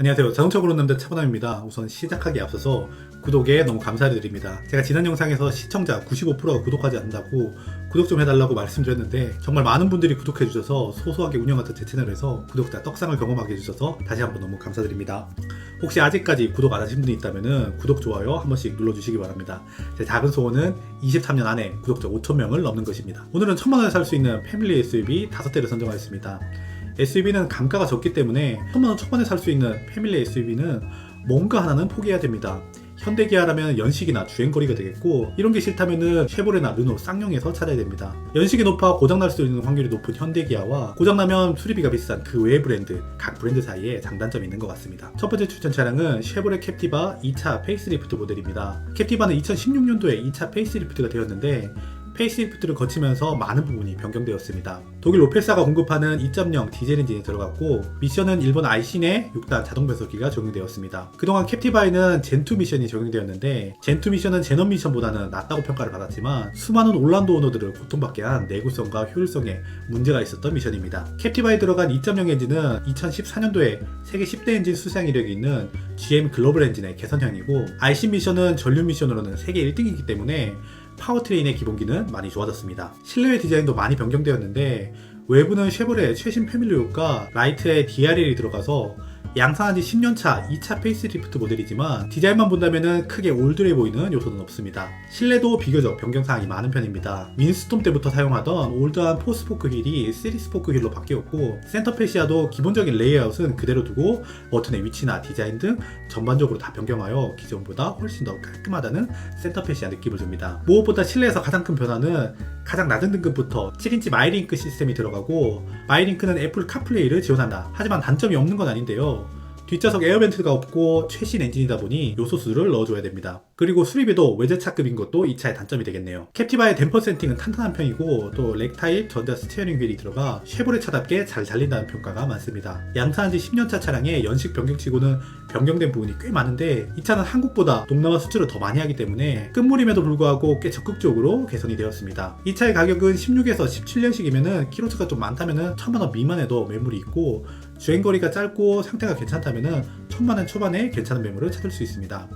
안녕하세요. 자동차 고르는데 차분함입니다. 우선 시작하기에 앞서서 구독에 너무 감사드립니다. 제가 지난 영상에서 시청자 95%가 구독하지 않는다고 구독 좀 해달라고 말씀드렸는데 정말 많은 분들이 구독해주셔서 소소하게 운영하던 제 채널에서 구독자 떡상을 경험하게 해주셔서 다시 한번 너무 감사드립니다. 혹시 아직까지 구독 안 하신 분이 있다면 구독, 좋아요 한 번씩 눌러주시기 바랍니다. 제 작은 소원은 23년 안에 구독자 5천명을 넘는 것입니다. 오늘은 천만원에 살 수 있는 패밀리 SUV 5대를 선정하였습니다. SUV는 감가가 적기 때문에 천만원 초반에 살 수 있는 패밀리 SUV는 뭔가 하나는 포기해야 됩니다. 현대기아라면 연식이나 주행거리가 되겠고 이런 게 싫다면은 쉐보레나 르노 쌍용에서 찾아야 됩니다. 연식이 높아 고장날 수 있는 확률이 높은 현대기아와 고장나면 수리비가 비싼 그외 브랜드 각 브랜드 사이에 장단점이 있는 것 같습니다. 첫 번째 추천 차량은 쉐보레 캡티바 2차 페이스리프트 모델입니다. 캡티바는 2016년도에 2차 페이스리프트가 되었는데 페이스리프트를 거치면서 많은 부분이 변경되었습니다. 독일 로페사가 공급하는 2.0 디젤 엔진이 들어갔고 미션은 일본 내 6단 자동 변속기가 적용되었습니다. 그동안 캡티바에는 젠2 미션이 적용되었는데 젠2 미션은 제넌 미션보다는 낫다고 평가를 받았지만 수많은 올란도 오너들을 고통받게 한 내구성과 효율성에 문제가 있었던 미션입니다. 캡티바에 들어간 2.0 엔진은 2014년도에 세계 10대 엔진 수상 이력이 있는 GM 글로벌 엔진의 개선형이고 IC 미션은 전륜 미션으로는 세계 1등이기 때문에 파워트레인의 기본기는 많이 좋아졌습니다. 실내외 디자인도 많이 변경되었는데 외부는 쉐보레 최신 패밀리룩과 라이트의 DRL이 들어가서 양산한 지 10년차 2차 페이스리프트 모델이지만 디자인만 본다면 크게 올드해 보이는 요소는 없습니다. 실내도 비교적 변경사항이 많은 편입니다. 윈스톰 때부터 사용하던 올드한 포스포크 휠이 3스포크 휠로 바뀌었고 센터 페시아도 기본적인 레이아웃은 그대로 두고 버튼의 위치나 디자인 등 전반적으로 다 변경하여 기존보다 훨씬 더 깔끔하다는 센터 페시아 느낌을 줍니다. 무엇보다 실내에서 가장 큰 변화는 가장 낮은 등급부터 7인치 마이링크 시스템이 들어가고 마이링크는 애플 카플레이를 지원한다. 하지만 단점이 없는 건 아닌데요. 뒷좌석 에어벤트가 없고 최신 엔진이다 보니 요소수를 넣어줘야 됩니다. 그리고 수리비도 외제차급인 것도 이 차의 단점이 되겠네요. 캡티바의 댐퍼 센팅은 탄탄한 편이고 또 렉타입 전자 스티어링 휠이 들어가 쉐보레 차답게 잘 달린다는 평가가 많습니다. 양산한 지 10년차 차량에 연식 변경치고는 변경된 부분이 꽤 많은데 이 차는 한국보다 동남아 수출을 더 많이 하기 때문에 끝물임에도 불구하고 꽤 적극적으로 개선이 되었습니다. 이 차의 가격은 16에서 17년식이면은 키로수가 좀 많다면은 1000만원 미만에도 매물이 있고 주행거리가 짧고 상태가 괜찮다면 천만원 초반에 괜찮은 매물을 찾을 수 있습니다.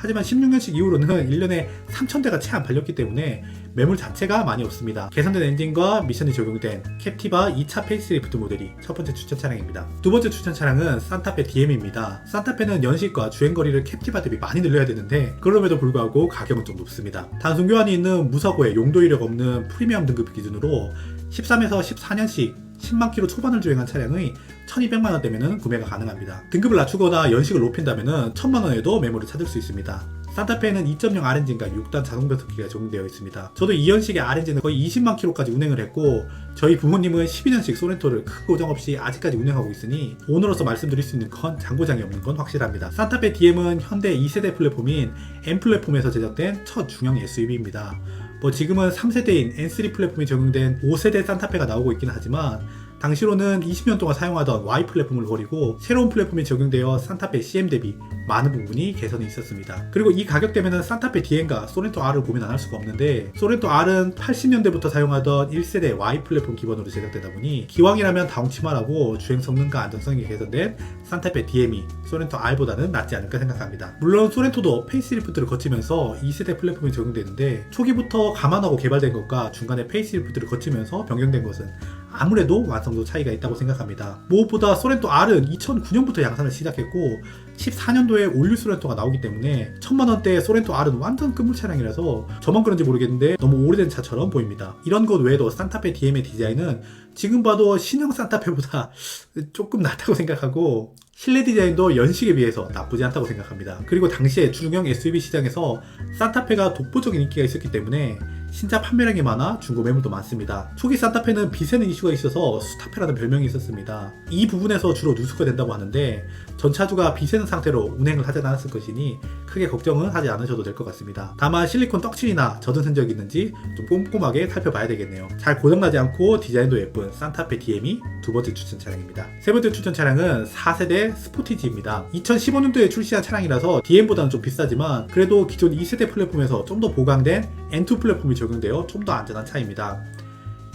하지만 16년식 이후로는 1년에 3,000대가 채 안 팔렸기 때문에 매물 자체가 많이 없습니다. 개선된 엔진과 미션이 적용된 캡티바 2차 페이스리프트 모델이 첫 번째 추천 차량입니다. 두 번째 추천 차량은 산타페 DM입니다. 산타페는 연식과 주행거리를 캡티바 대비 많이 늘려야 되는데 그럼에도 불구하고 가격은 좀 높습니다. 단순 교환이 있는 무사고에 용도 이력 없는 프리미엄 등급 기준으로 13에서 14년씩 10만 킬로 초반을 주행한 차량의 1200만 원대면 구매가 가능합니다. 등급을 낮추거나 연식을 높인다면 1000만 원에도 매물을 찾을 수 있습니다. 산타페는 2.0 R엔진과 6단 자동 변속기가 적용되어 있습니다. 저도 2연식의 R엔진은 거의 20만 킬로까지 운행을 했고 저희 부모님은 12년식 소렌토를 큰 고장 없이 아직까지 운행하고 있으니 오너로서 말씀드릴 수 있는 건 장고장이 없는 건 확실합니다. 산타페 DM은 현대 2세대 플랫폼인 M 플랫폼에서 제작된 첫 중형 SUV입니다. 뭐 지금은 3세대인 N3 플랫폼이 적용된 5세대 산타페가 나오고 있긴 하지만 당시로는 20년 동안 사용하던 Y 플랫폼을 버리고 새로운 플랫폼이 적용되어 산타페 CM 대비 많은 부분이 개선이 있었습니다. 그리고 이 가격대면은 산타페 DM과 소렌토 R을 고민 안 할 수가 없는데 소렌토 R은 80년대부터 사용하던 1세대 Y 플랫폼 기반으로 제작되다 보니 기왕이라면 다운치마라고 주행 성능과 안정성이 개선된 산타페 DM이 소렌토 R보다는 낫지 않을까 생각합니다. 물론 소렌토도 페이스리프트를 거치면서 2세대 플랫폼이 적용되는데 초기부터 감안하고 개발된 것과 중간에 페이스리프트를 거치면서 변경된 것은 아무래도 완성도 차이가 있다고 생각합니다. 무엇보다 소렌토 R은 2009년부터 양산을 시작했고 14년도에 올류 소렌토가 나오기 때문에 천만 원대 소렌토 R은 완전 끝물 차량이라서 저만 그런지 모르겠는데 너무 오래된 차처럼 보입니다. 이런 것 외에도 산타페 DM의 디자인은 지금 봐도 신형 산타페보다 조금 낫다고 생각하고 실내 디자인도 연식에 비해서 나쁘지 않다고 생각합니다. 그리고 당시에 중형 SUV 시장에서 산타페가 독보적인 인기가 있었기 때문에 신차 판매량이 많아 중고 매물도 많습니다. 초기 산타페는 비세는 이슈가 있어서 수타페라는 별명이 있었습니다. 이 부분에서 주로 누수가 된다고 하는데 전차주가 비세는 상태로 운행을 하지 않았을 것이니 크게 걱정은 하지 않으셔도 될 것 같습니다. 다만 실리콘 떡칠이나 젖은 흔적이 있는지 좀 꼼꼼하게 살펴봐야 되겠네요. 잘 고장나지 않고 디자인도 예쁜 산타페 DM이 두 번째 추천 차량입니다. 세 번째 추천 차량은 4세대 스포티지입니다. 2015년도에 출시한 차량이라서 DM보다는 좀 비싸지만 그래도 기존 2세대 플랫폼에서 좀 더 보강된 N2 플랫폼이 적용되어 좀 더 안전한 차입니다.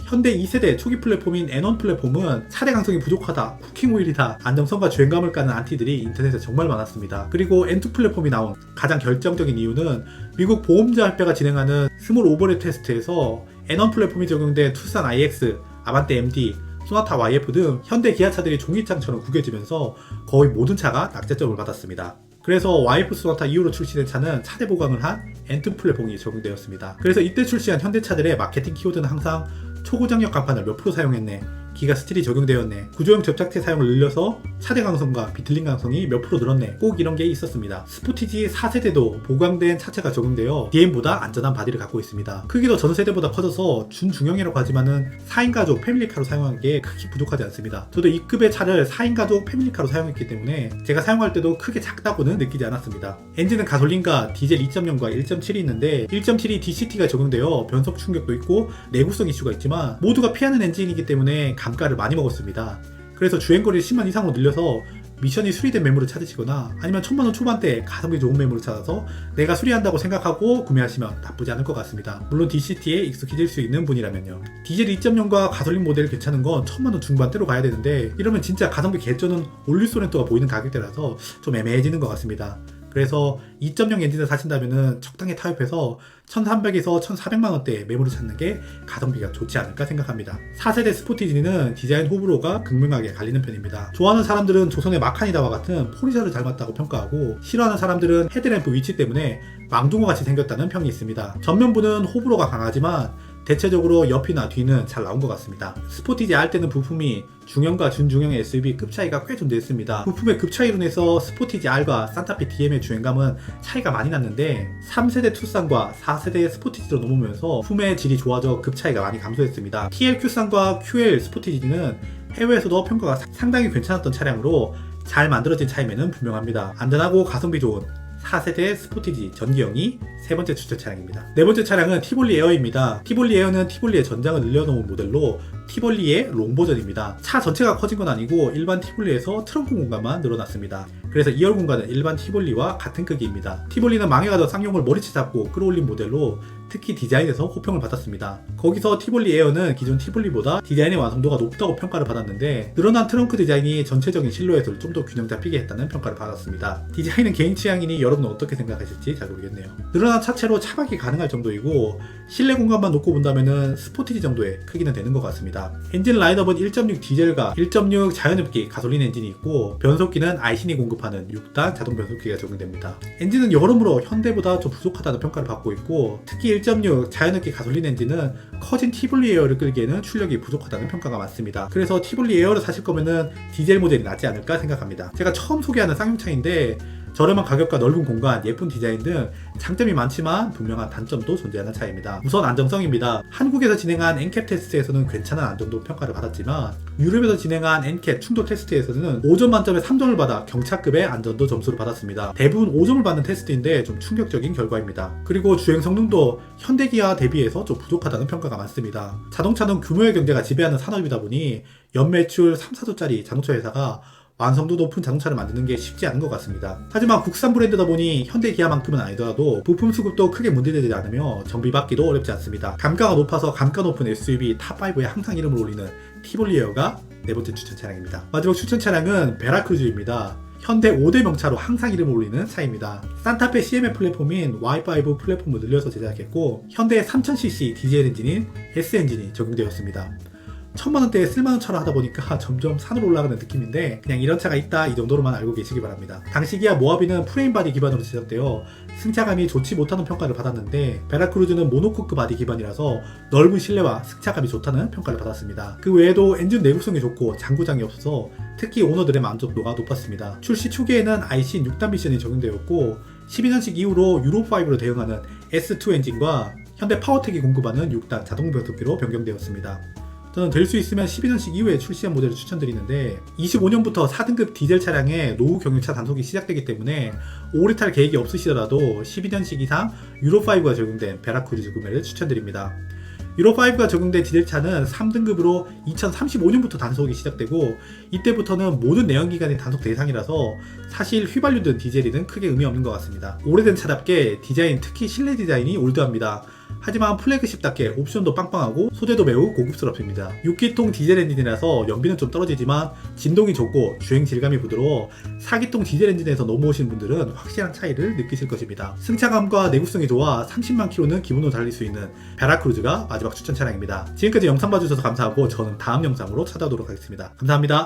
현대 2세대 초기 플랫폼인 N1 플랫폼은 차대 강성이 부족하다, 쿠킹 오일이다, 안정성과 주행감을 까는 안티들이 인터넷에 정말 많았습니다. 그리고 N2 플랫폼이 나온 가장 결정적인 이유는 미국 보험자 협회가 진행하는 스몰 오버레 테스트에서 N1 플랫폼이 적용된 투싼 IX, 아반떼 MD, 소나타 YF 등 현대 기아차들이 종이장처럼 구겨지면서 거의 모든 차가 낙제점을 받았습니다. 그래서 YF 소나타 이후로 출시된 차는 차대 보강을 한 N2 플랫폼이 적용되었습니다. 그래서 이때 출시한 현대차들의 마케팅 키워드는 항상 초고장력 간판을 몇 프로 사용했네, 기가 스틸이 적용되었네, 구조형 접착제 사용을 늘려서 차대 강성과 비틀림 강성이 몇 프로 늘었네, 꼭 이런 게 있었습니다. 스포티지 4세대도 보강된 차체가 적용되어 DM보다 안전한 바디를 갖고 있습니다. 크기도 전 세대보다 커져서 준중형이라고 하지만은 4인 가족 패밀리카로 사용한 게 크게 부족하지 않습니다. 저도 이 급의 차를 4인 가족 패밀리카로 사용했기 때문에 제가 사용할 때도 크게 작다고는 느끼지 않았습니다. 엔진은 가솔린과 디젤 2.0과 1.7이 있는데 1.7이 DCT가 적용되어 변속 충격도 있고 내구성 이슈가 있지만 모두가 피하는 엔진이기 때문에 감가를 많이 먹었습니다. 그래서 주행거리를 10만 이상으로 늘려서 미션이 수리된 매물을 찾으시거나 아니면 천만원 초반대 가성비 좋은 매물을 찾아서 내가 수리한다고 생각하고 구매하시면 나쁘지 않을 것 같습니다. 물론 DCT에 익숙해질 수 있는 분이라면요. 디젤 2.0과 가솔린 모델 괜찮은 건 천만원 중반대로 가야 되는데 이러면 진짜 가성비 개쩌는 올릴 소렌토가 보이는 가격대라서 좀 애매해지는 것 같습니다. 그래서 2.0 엔진을 사신다면 적당히 타협해서 1300에서 1400만 원대 매물을 찾는 게 가성비가 좋지 않을까 생각합니다. 4세대 스포티지는 디자인 호불호가 극명하게 갈리는 편입니다. 좋아하는 사람들은 조선의 마카니다와 같은 포리샤를 닮았다고 평가하고 싫어하는 사람들은 헤드램프 위치 때문에 망둥어 같이 생겼다는 평이 있습니다. 전면부는 호불호가 강하지만 대체적으로 옆이나 뒤는 잘 나온 것 같습니다. 스포티지 R 때는 부품이 중형과 준중형의 SUV 급 차이가 꽤 존재했습니다. 부품의 급 차이로 인해서 스포티지 R과 산타페 DM의 주행감은 차이가 많이 났는데 3세대 투싼과 4세대 스포티지로 넘으면서 품의 질이 좋아져 급 차이가 많이 감소했습니다. TLQ싼과 QL 스포티지는 해외에서도 평가가 상당히 괜찮았던 차량으로 잘 만들어진 차임에는 분명합니다. 안전하고 가성비 좋은 4세대 스포티지 전기형이 세 번째 추천 차량입니다. 네 번째 차량은 티볼리 에어입니다. 티볼리 에어는 티볼리의 전장을 늘려놓은 모델로 티볼리의 롱 버전입니다. 차 전체가 커진 건 아니고 일반 티볼리에서 트렁크 공간만 늘어났습니다. 그래서 2열 공간은 일반 티볼리와 같은 크기입니다. 티볼리는 망해가던 쌍용을 머리채 잡고 끌어올린 모델로 특히 디자인에서 호평을 받았습니다. 거기서 티볼리 에어는 기존 티볼리보다 디자인의 완성도가 높다고 평가를 받았는데 늘어난 트렁크 디자인이 전체적인 실루엣을 좀 더 균형 잡히게 했다는 평가를 받았습니다. 디자인은 개인 취향이니 여러분은 어떻게 생각하실지 잘 모르겠네요. 늘어난 차체로 차박이 가능할 정도이고 실내 공간만 놓고 본다면 스포티지 정도의 크기는 되는 것 같습니다. 엔진 라인업은 1.6 디젤과 1.6 자연흡기 가솔린 엔진이 있고 변속기는 아이신이 공급하는 6단 자동 변속기가 적용됩니다. 엔진은 여러모로 현대보다 좀 부족하다는 평가를 받고 있고 특히 1.6 자연흡기 가솔린 엔진은 커진 티볼리 에어를 끌기에는 출력이 부족하다는 평가가 많습니다. 그래서 티볼리 에어를 사실 거면은 디젤 모델이 낫지 않을까 생각합니다. 제가 처음 소개하는 쌍용차인데 저렴한 가격과 넓은 공간, 예쁜 디자인 등 장점이 많지만 분명한 단점도 존재하는 차입니다. 우선 안정성입니다. 한국에서 진행한 엔캡 테스트에서는 괜찮은 안정도 평가를 받았지만 유럽에서 진행한 엔캡 충돌 테스트에서는 5점 만점에 3점을 받아 경차급의 안전도 점수를 받았습니다. 대부분 5점을 받는 테스트인데 좀 충격적인 결과입니다. 그리고 주행 성능도 현대기아 대비해서 좀 부족하다는 평가가 많습니다. 자동차는 규모의 경제가 지배하는 산업이다 보니 연매출 3, 4조짜리 자동차 회사가 완성도 높은 자동차를 만드는 게 쉽지 않은 것 같습니다. 하지만 국산 브랜드다 보니 현대 기아만큼은 아니더라도 부품 수급도 크게 문제되지 않으며 정비 받기도 어렵지 않습니다. 감가가 높아서 감가 높은 SUV 탑5에 항상 이름을 올리는 티볼리에어가 네 번째 추천 차량입니다. 마지막 추천 차량은 베라크루즈입니다. 현대 5대 명차로 항상 이름을 올리는 차입니다. 산타페 CMF 플랫폼인 Y5 플랫폼을 늘려서 제작했고 현대 3000cc 디젤 엔진인 S 엔진이 적용되었습니다. 천만 원대에 쓸만한 차로 하다 보니까 점점 산으로 올라가는 느낌인데 그냥 이런 차가 있다 이 정도로만 알고 계시기 바랍니다. 당시 기아 모하비는 프레임 바디 기반으로 제작되어 승차감이 좋지 못하는 평가를 받았는데 베라크루즈는 모노코크 바디 기반이라서 넓은 실내와 승차감이 좋다는 평가를 받았습니다. 그 외에도 엔진 내구성이 좋고 장고장이 없어서 특히 오너들의 만족도가 높았습니다. 출시 초기에는 IC 6단 미션이 적용되었고 12년식 이후로 유로5로 대응하는 S2 엔진과 현대 파워텍이 공급하는 6단 자동 변속기로 변경되었습니다. 저는 될 수 있으면 12년식 이후에 출시한 모델을 추천드리는데 25년부터 4등급 디젤 차량의 노후 경유차 단속이 시작되기 때문에 오래 탈 계획이 없으시더라도 12년식 이상 유로5가 적용된 베라크루즈 구매를 추천드립니다. 유로5가 적용된 디젤차는 3등급으로 2035년부터 단속이 시작되고 이때부터는 모든 내연기관이 단속 대상이라서 사실 휘발유든 디젤이든 크게 의미 없는 것 같습니다. 오래된 차답게 디자인 특히 실내 디자인이 올드합니다. 하지만 플래그십답게 옵션도 빵빵하고 소재도 매우 고급스럽습니다. 6기통 디젤 엔진이라서 연비는 좀 떨어지지만 진동이 좋고 주행 질감이 부드러워 4기통 디젤 엔진에서 넘어오신 분들은 확실한 차이를 느끼실 것입니다. 승차감과 내구성이 좋아 30만 킬로는 기본으로 달릴 수 있는 베라크루즈가 마지막 추천 차량입니다. 지금까지 영상 봐주셔서 감사하고 저는 다음 영상으로 찾아오도록 하겠습니다. 감사합니다.